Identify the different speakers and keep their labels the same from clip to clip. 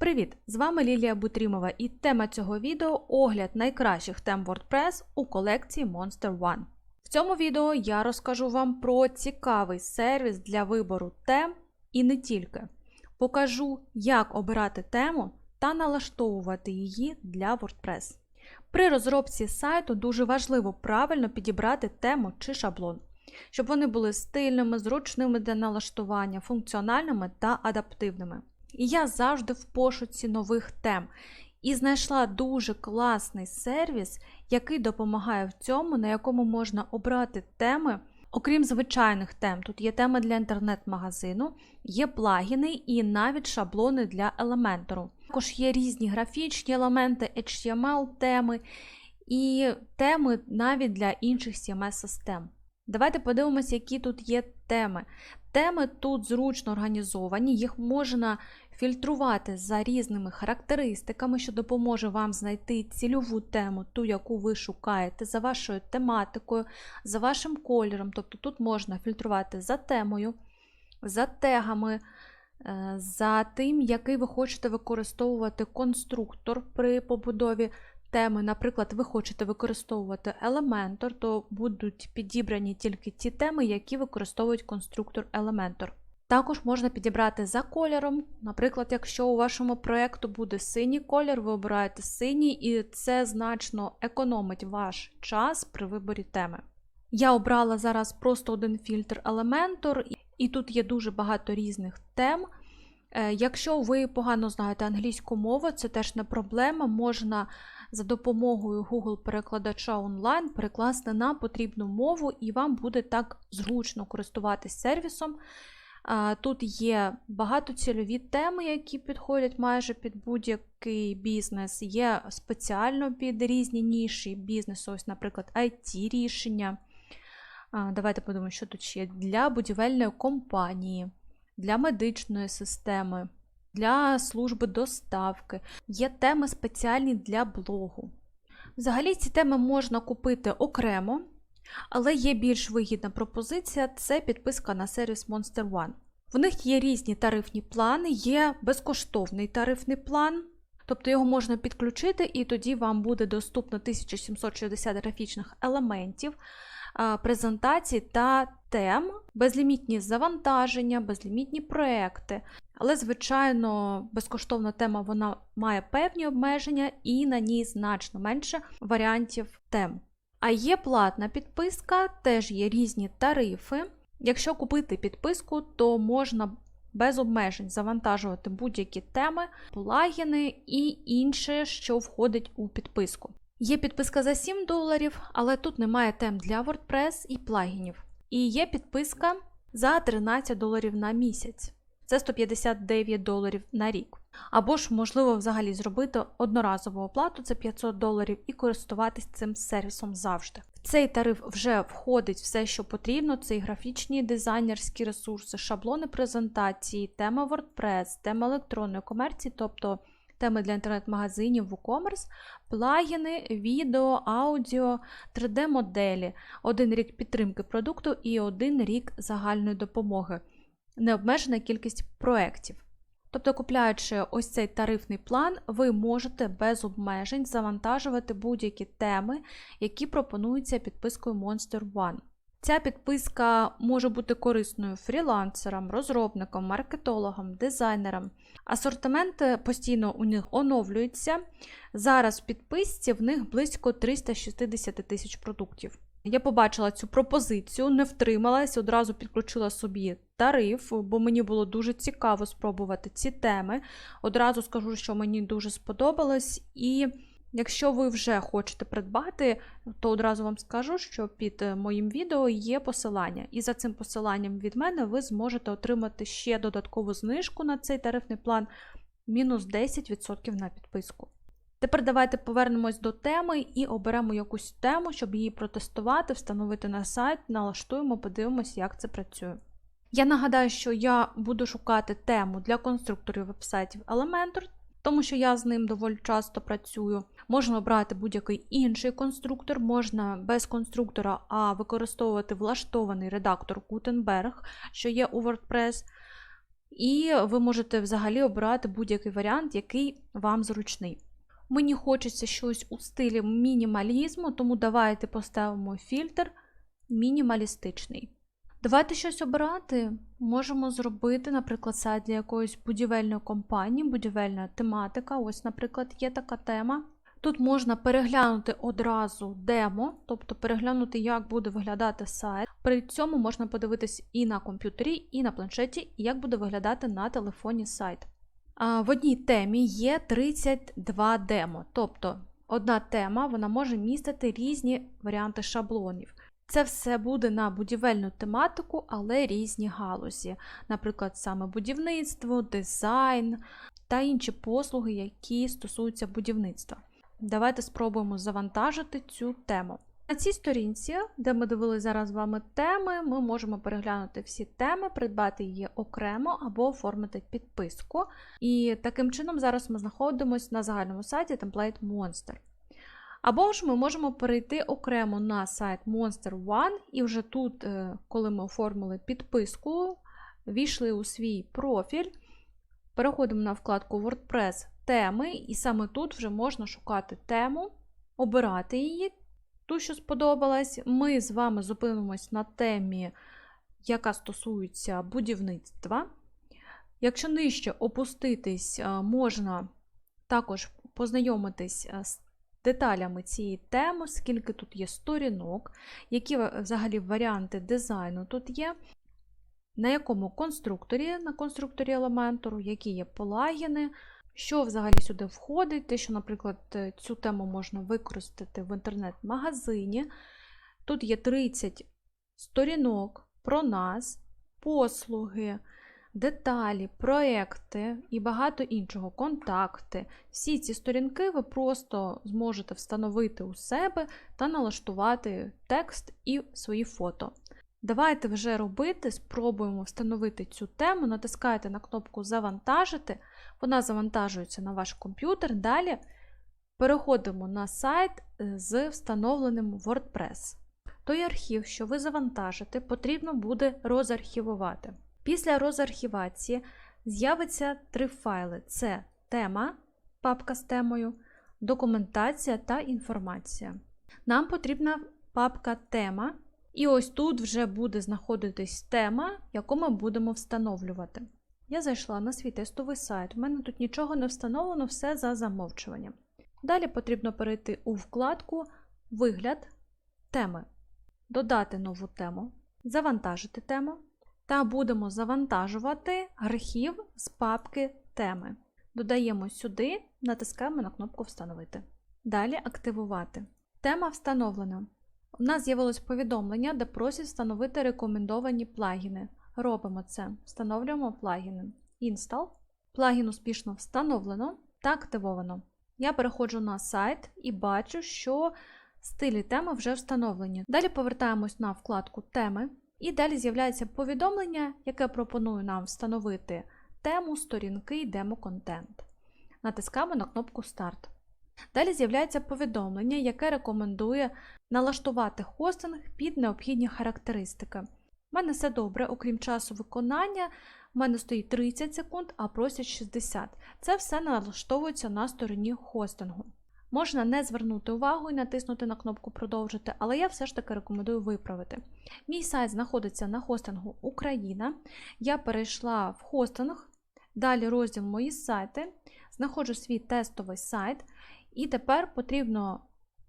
Speaker 1: Привіт! З вами Лілія Бутрімова і тема цього відео огляд найкращих тем WordPress у колекції Monster One. В цьому відео я розкажу вам про цікавий сервіс для вибору тем і не тільки. Покажу, як обирати тему та налаштовувати її для WordPress. При розробці сайту дуже важливо правильно підібрати тему чи шаблон, щоб вони були стильними, зручними для налаштування, функціональними та адаптивними. І я завжди в пошуці нових тем. І знайшла дуже класний сервіс, який допомагає в цьому, на якому можна обрати теми, окрім звичайних тем. Тут є теми для інтернет-магазину, є плагіни і навіть шаблони для елементору. Також є різні графічні елементи, HTML-теми і теми навіть для інших CMS-систем. Давайте подивимося, які тут є теми. Теми тут зручно організовані, їх можна фільтрувати за різними характеристиками, що допоможе вам знайти цільову тему, ту, яку ви шукаєте, за вашою тематикою, за вашим кольором. Тобто тут можна фільтрувати за темою, за тегами, е, за тим, який ви хочете використовувати конструктор при побудові теми. Наприклад, ви хочете використовувати Elementor, то будуть підібрані тільки ті теми, які використовують конструктор Elementor. Також можна підібрати за кольором. Наприклад, якщо у вашому проєкту буде синій колір, ви обираєте синій, і це значно економить ваш час при виборі теми. Я обрала зараз просто один фільтр Elementor, і тут є дуже багато різних тем. Е, якщо ви погано знаєте англійську мову, це теж не проблема. Можна за допомогою Google-перекладача онлайн перекласти на потрібну мову, і вам буде так зручно користуватись сервісом. Тут є багатоцільові теми, які підходять майже під будь-який бізнес. Є спеціально під різні ніші бізнесу, ось, наприклад, IT-рішення. Давайте подумаємо, що тут ще для будівельної компанії, для медичної системи, для служби доставки. Є теми спеціальні для блогу. Взагалі, ці теми можна купити окремо. Але є більш вигідна пропозиція це підписка на сервіс Monster One. В них є різні тарифні плани, є безкоштовний тарифний план, тобто його можна підключити, і тоді вам буде доступно 1760 графічних елементів, презентацій та тем, безлімітні завантаження, безлімітні проекти. Але, звичайно, безкоштовна тема вона має певні обмеження і на ній значно менше варіантів тем. А є платна підписка, теж є різні тарифи. Якщо купити підписку, то можна без обмежень завантажувати будь-які теми, плагіни і інше, що входить у підписку. Є підписка за 7 доларів, але тут немає тем для WordPress і плагінів. І є підписка за 13 доларів на місяць. Це 159 доларів на рік. Або ж, можливо, взагалі зробити одноразову оплату це 500 доларів і користуватись цим сервісом завжди. В цей тариф вже входить все, що потрібно: це і графічні дизайнерські ресурси, шаблони презентації, тема WordPress, тема електронної комерції, тобто теми для інтернет-магазинів, WooCommerce, плагіни, відео, аудіо, 3D-моделі, один рік підтримки продукту і один рік загальної допомоги, необмежена кількість проєктів. Тобто, купляючи ось цей тарифний план, ви можете без обмежень завантажувати будь-які теми, які пропонуються підпискою Monster One. Ця підписка може бути корисною фрілансерам, розробникам, маркетологам, дизайнерам. Асортимент постійно у них оновлюється. Зараз в підписці в них близько 360 тисяч продуктів. Я побачила цю пропозицію, не втрималась, одразу підключила собі тариф, бо мені було дуже цікаво спробувати ці теми. Одразу скажу, що мені дуже сподобалось. І якщо ви вже хочете придбати, то одразу вам скажу, що під моїм відео є посилання. І за цим посиланням від мене ви зможете отримати ще додаткову знижку на цей тарифний план мінус 10% на підписку. Тепер давайте повернемось до теми і оберемо якусь тему, щоб її протестувати, встановити на сайт, налаштуємо, подивимось, як це працює. Я нагадаю, що я буду шукати тему для конструкторів вебсайтів Elementor, тому що я з ним доволі часто працюю. Можна обрати будь-який інший конструктор, можна без конструктора, а використовувати влаштований редактор Gutenberg, що є у WordPress. і ви можете взагалі обирати будь-який варіант, який вам зручний. Мені хочеться щось у стилі мінімалізму, тому давайте поставимо фільтр мінімалістичний. Давайте щось обирати. Можемо зробити, наприклад, сайт для якоїсь будівельної компанії, будівельна тематика. Ось, наприклад, є така тема. Тут можна переглянути одразу демо, тобто переглянути, як буде виглядати сайт. При цьому можна подивитись і на комп'ютері, і на планшеті, як буде виглядати на телефоні сайт. В одній темі є 32 демо, тобто одна тема вона може містити різні варіанти шаблонів. Це все буде на будівельну тематику, але різні галузі, наприклад, саме будівництво, дизайн та інші послуги, які стосуються будівництва. Давайте спробуємо завантажити цю тему. На цій сторінці, де ми дивилися зараз з вами теми, ми можемо переглянути всі теми, придбати її окремо або оформити підписку. І таким чином зараз ми знаходимося на загальному сайті Template Monster. Або ж ми можемо перейти окремо на сайт Monster One, і вже тут, е, коли ми оформили підписку, війшли у свій профіль, переходимо на вкладку WordPress теми, і саме тут вже можна шукати тему, обирати її, ту, що сподобалась. Ми з вами зупинимось на темі, яка стосується будівництва. Якщо нижче опуститись, е, можна також познайомитись е, з деталями цієї теми, скільки тут є сторінок, які взагалі варіанти дизайну тут є, на якому конструкторі, на конструкторі елементу, які є плагіни, що взагалі сюди входить, те, що, наприклад, е, цю тему можна використати в інтернет-магазині. Тут є 30 сторінок про нас, послуги, деталі, проекти і багато іншого, контакти. Всі ці сторінки ви просто зможете встановити у себе та налаштувати текст і свої фото. Давайте вже робити, спробуємо встановити цю тему, натискаєте на кнопку Завантажити, вона завантажується на ваш комп'ютер. Далі переходимо на сайт е, з встановленим WordPress. Той архів, що ви завантажите, потрібно буде розархівувати. Після розархівації з'явиться три файли: це тема, папка з темою, документація та інформація. Нам потрібна папка тема, і ось тут вже буде знаходитись тема, яку ми будемо встановлювати. Я зайшла на свій тестовий сайт, у мене тут нічого не встановлено, все за замовчуванням. Далі потрібно перейти у вкладку Вигляд теми, додати нову тему, завантажити тему та будемо завантажувати архів з папки теми. Додаємо сюди, натискаємо на кнопку Встановити. Далі активувати. Тема встановлена. У нас з'явилось повідомлення, де просять встановити рекомендовані плагіни. Робимо це. Встановлюємо плагіни. Install. Плагін успішно встановлено та активовано. Я переходжу на сайт і бачу, що стилі теми вже встановлені. Далі повертаємось на вкладку Теми. І далі з'являється повідомлення, яке пропонує нам встановити тему, сторінки і демо-контент. Натискаємо на кнопку Старт. Далі з'являється повідомлення, яке рекомендує налаштувати хостинг під необхідні характеристики. У мене все добре, окрім часу виконання, в мене стоїть 30 секунд, а просять 60. Це все налаштовується на стороні хостингу. Можна не звернути увагу і натиснути на кнопку Продовжити, але я все ж таки рекомендую виправити. Мій сайт знаходиться на хостингу Україна. Я перейшла в хостинг, далі розділ Мої сайти, знаходжу свій тестовий сайт, і тепер потрібно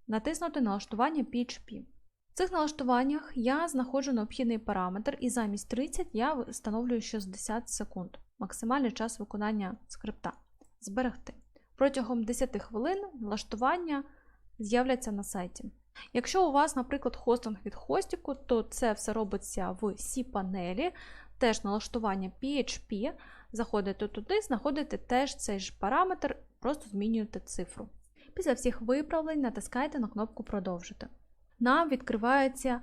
Speaker 1: натиснути налаштування PHP. В цих налаштуваннях я знаходжу необхідний параметр, і замість 30 я встановлюю 60 секунд, максимальний час виконання скрипта. Зберегти. Протягом 10 хвилин налаштування з'являться на сайті. Якщо у вас, наприклад, хостинг від хостіку, то це все робиться в C-панелі, теж налаштування PHP. Заходите туди, знаходите теж цей ж параметр, просто змінюєте цифру. Після всіх виправлень натискайте на кнопку Продовжити. Нам відкривається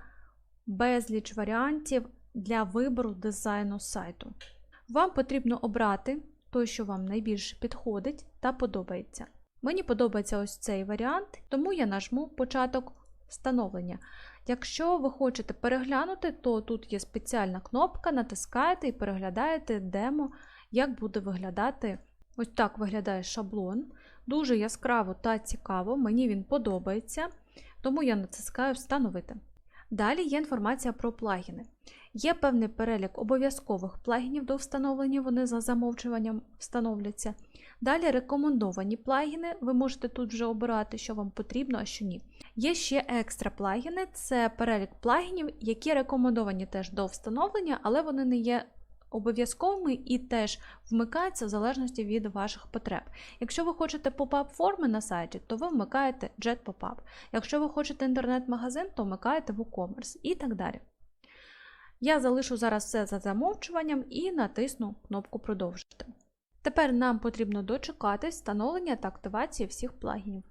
Speaker 1: безліч варіантів для вибору дизайну сайту. Вам потрібно обрати той, що вам найбільше підходить та подобається. Мені подобається ось цей варіант, тому я нажму початок встановлення. Якщо ви хочете переглянути, то тут є спеціальна кнопка, натискаєте і переглядаєте демо, як буде виглядати. Ось так виглядає шаблон. Дуже яскраво та цікаво, мені він подобається, тому я натискаю Встановити. Далі є інформація про плагіни. Є певний перелік обов'язкових плагінів до встановлення, вони за замовчуванням встановляться. Далі рекомендовані плагіни, ви можете тут вже обирати, що вам потрібно, а що ні. Є ще екстра плагіни, це перелік плагінів, які рекомендовані теж до встановлення, але вони не є обов'язковими і теж вмикаються в залежності від ваших потреб. Якщо ви хочете поп-ап форми на сайті, то ви вмикаєте Jet Pop-up. Якщо ви хочете інтернет-магазин, то вмикаєте WooCommerce і так далі. Я залишу зараз все за замовчуванням і натисну кнопку Продовжити. Тепер нам потрібно дочекатись встановлення та активації всіх плагінів.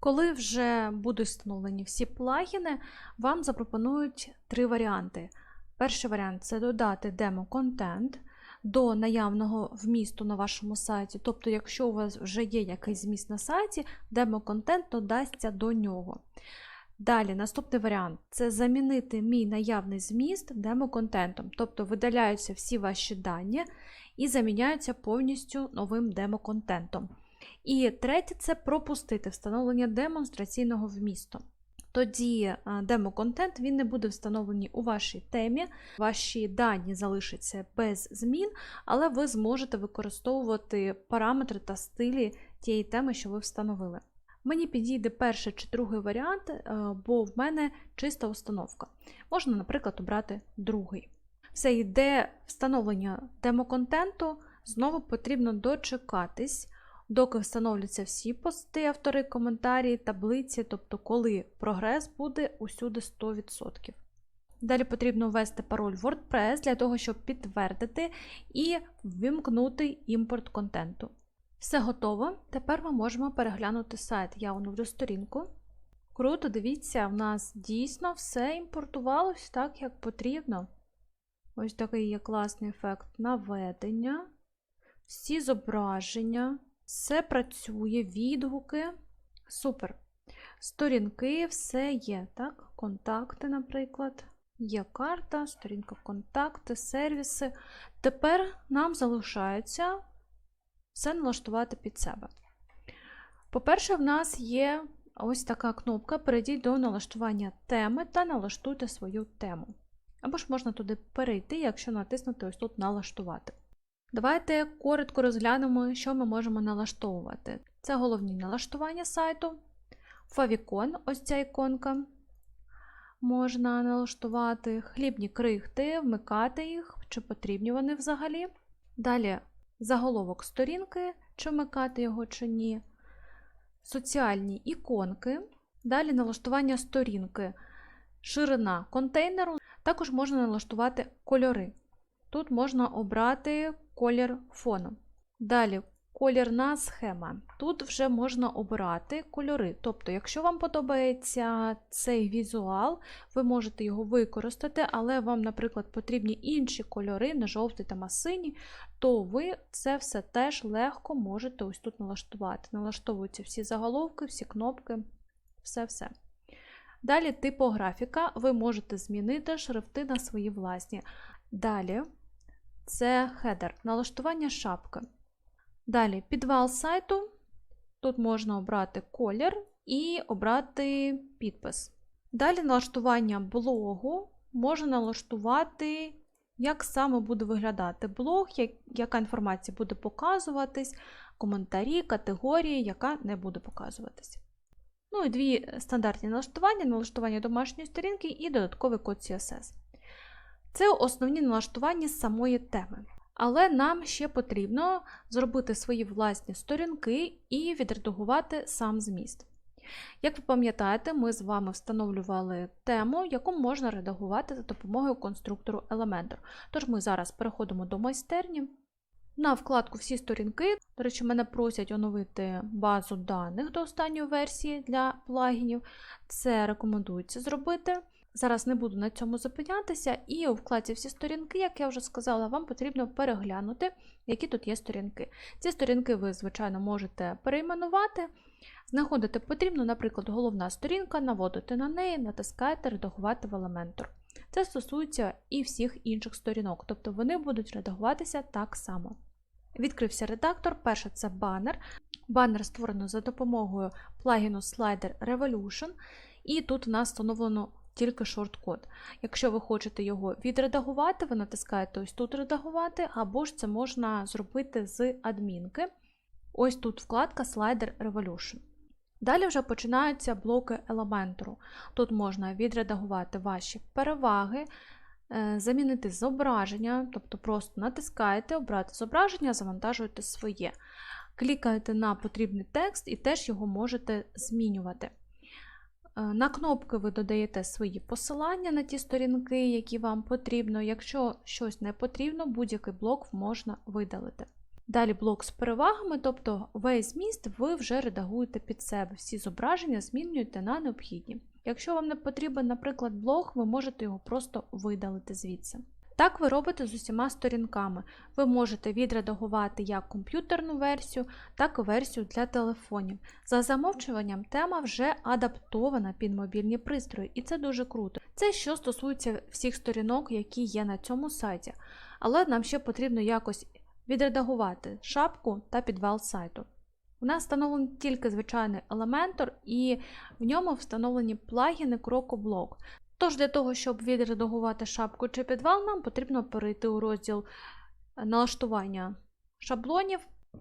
Speaker 1: Коли вже будуть встановлені всі плагіни, вам запропонують три варіанти. Перший варіант це додати демо-контент до наявного вмісту на вашому сайті. Тобто, якщо у вас вже є якийсь зміст на сайті, демо-контент додасться до нього. Далі, наступний варіант це замінити мій наявний зміст демо-контентом, тобто видаляються всі ваші дані і заміняються повністю новим демо-контентом. І третє це пропустити встановлення демонстраційного вмісту. Тоді демо-контент він не буде встановлений у вашій темі, ваші дані залишаться без змін, але ви зможете використовувати параметри та стилі тієї теми, що ви встановили. Мені підійде перший чи другий варіант, бо в мене чиста установка. Можна, наприклад, обрати другий. Все йде встановлення демо-контенту, знову потрібно дочекатись, доки встановляться всі пости, автори, коментарі, таблиці, тобто коли прогрес буде усюди 100%. Далі потрібно ввести пароль WordPress для того, щоб підтвердити і вимкнути імпорт контенту. Все готово. Тепер ми можемо переглянути сайт. Я оновлю сторінку. Круто, дивіться, в нас дійсно все імпортувалось так, як потрібно. Ось такий є класний ефект наведення, всі зображення, все працює, відгуки. Супер. Сторінки, все є, так? Контакти, наприклад. Є карта, сторінка контакти, сервіси. Тепер нам залишається все налаштувати під себе. По-перше, в нас є ось така кнопка Перейдіть до налаштування теми та налаштуйте свою тему. Або ж можна туди перейти, якщо натиснути ось тут Налаштувати. Давайте коротко розглянемо, що ми можемо налаштовувати. Це головні налаштування сайту, фавікон, ось ця іконка. Можна налаштувати хлібні крихти, вмикати їх, чи потрібні вони взагалі. Далі заголовок сторінки, чи вмикати його чи ні. Соціальні іконки. Далі налаштування сторінки, ширина контейнеру. Також можна налаштувати кольори. Тут можна обрати колір фону. Далі колірна схема. Тут вже можна обирати кольори. Тобто, якщо вам подобається цей візуал, ви можете його використати, але вам, наприклад, потрібні інші кольори, не жовтий та синій, то ви це все теж легко можете ось тут налаштувати. Налаштовуються всі заголовки, всі кнопки, все-все. Далі типографіка, ви можете змінити шрифти на свої власні. Далі це хедер, налаштування шапки. Далі підвал сайту. Тут можна обрати колір і обрати підпис. Далі налаштування блогу можна налаштувати, як саме буде виглядати блог, яка інформація буде показуватись, коментарі, категорії, яка не буде показуватись. Ну і дві стандартні налаштування: налаштування домашньої сторінки і додатковий код CSS. Це основні налаштування самої теми. Але нам ще потрібно зробити свої власні сторінки і відредагувати сам зміст. Як ви пам'ятаєте, ми з вами встановлювали тему, яку можна редагувати за допомогою конструктору Elementor. Тож ми зараз переходимо до майстерні. На вкладку Всі сторінки, до речі, мене просять оновити базу даних до останньої версії для плагінів. Це рекомендується зробити. Зараз не буду на цьому зупинятися, і у вкладці всі сторінки, як я вже сказала, вам потрібно переглянути, які тут є сторінки. Ці сторінки ви, звичайно, можете перейменувати. Знаходити потрібно, наприклад, головна сторінка, наводити на неї, натискаєте редагувати в Elementor. Це стосується і всіх інших сторінок, тобто вони будуть редагуватися так само. Відкрився редактор. Перше це банер. Банер створено за допомогою плагіну Slider Revolution, і тут в нас встановлено тільки шорткод. Якщо ви хочете його відредагувати, ви натискаєте ось тут редагувати, або ж це можна зробити з адмінки. Ось тут вкладка Slider Revolution. Далі вже починаються блоки елементу. Тут можна відредагувати ваші переваги, е, замінити зображення, тобто просто натискаєте, обрати зображення, завантажуєте своє. Клікаєте на потрібний текст і теж його можете змінювати. Е, На кнопки ви додаєте свої посилання на ті сторінки, які вам потрібно. Якщо щось не потрібно, будь-який блок можна видалити. Далі блок з перевагами, тобто весь зміст ви вже редагуєте під себе. Всі зображення змінюєте на необхідні. Якщо вам не потрібен, наприклад, блог, ви можете його просто видалити звідси. Так ви робите з усіма сторінками. Ви можете відредагувати як комп'ютерну версію, так і версію для телефонів. За замовчуванням тема вже адаптована під мобільні пристрої, і це дуже круто. Це що стосується всіх сторінок, які є на цьому сайті. Але нам ще потрібно якось відредагувати шапку та підвал сайту. У нас встановлений тільки звичайний елементор, і в ньому встановлені плагіни крокоблок. Тож для того, щоб відредагувати шапку чи підвал, нам потрібно перейти у розділ налаштування шаблонів,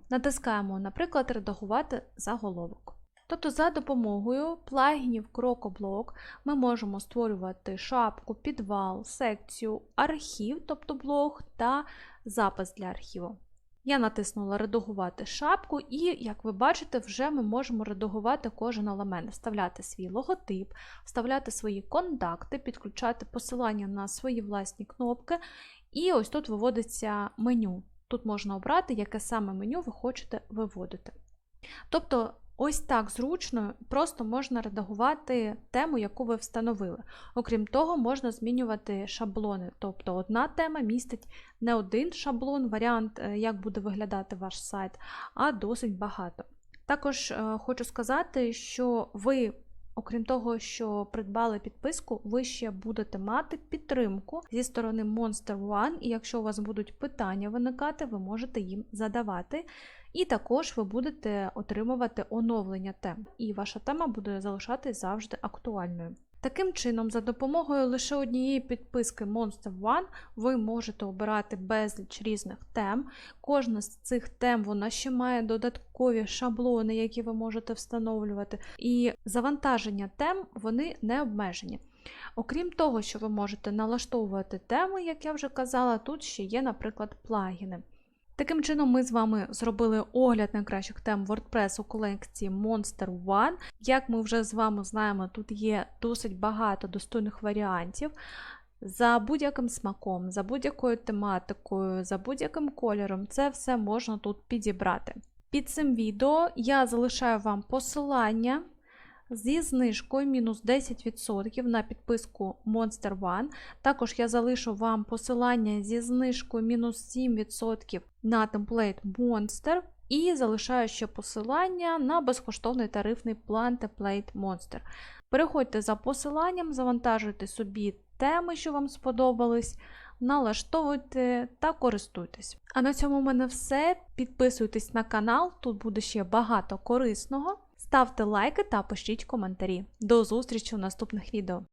Speaker 1: натискаємо, наприклад, редагувати заголовок. Тобто, за допомогою плагінів крокоблок ми можемо створювати шапку, підвал, секцію, архів, тобто блог та запис для архіву. Я натиснула редагувати шапку, і, як ви бачите, вже ми можемо редагувати кожен елемент, вставляти свій логотип, вставляти свої контакти, підключати посилання на свої власні кнопки. І ось тут виводиться меню. Тут можна обрати, яке саме меню ви хочете виводити. Тобто, ось так зручно, просто можна редагувати тему, яку ви встановили. Окрім того, можна змінювати шаблони. Тобто, одна тема містить не один шаблон, варіант, е, як буде виглядати ваш сайт, а досить багато. Також е, хочу сказати, що ви. Окрім того, що придбали підписку, ви ще будете мати підтримку зі сторони Monster One, і якщо у вас будуть питання виникати, ви можете їм задавати. І також ви будете отримувати оновлення тем, і ваша тема буде залишатись завжди актуальною. Таким чином, за допомогою лише однієї підписки Monster One ви можете обирати безліч різних тем. Кожна з цих тем вона ще має додаткові шаблони, які ви можете встановлювати. І завантаження тем вони не обмежені. Окрім того, що ви можете налаштовувати теми, як я вже казала, тут ще є, наприклад, плагіни. Таким чином, ми з вами зробили огляд найкращих тем WordPress у колекції Monster One. Як ми вже з вами знаємо, тут є досить багато достойних варіантів. За будь-яким смаком, за будь-якою тематикою, за будь-яким кольором, це все можна тут підібрати. Під цим відео я залишаю вам посилання зі знижкою мінус 10% на підписку Monster One. Також я залишу вам посилання зі знижкою мінус 7% на темплейт Monster. І залишаю ще посилання на безкоштовний тарифний план Template Monster. Переходьте за посиланням, завантажуйте собі теми, що вам сподобались, налаштовуйте та користуйтесь. А на цьому в мене все. Підписуйтесь на канал, тут буде ще багато корисного. Ставте лайки та пишіть коментарі. До зустрічі у наступних відео.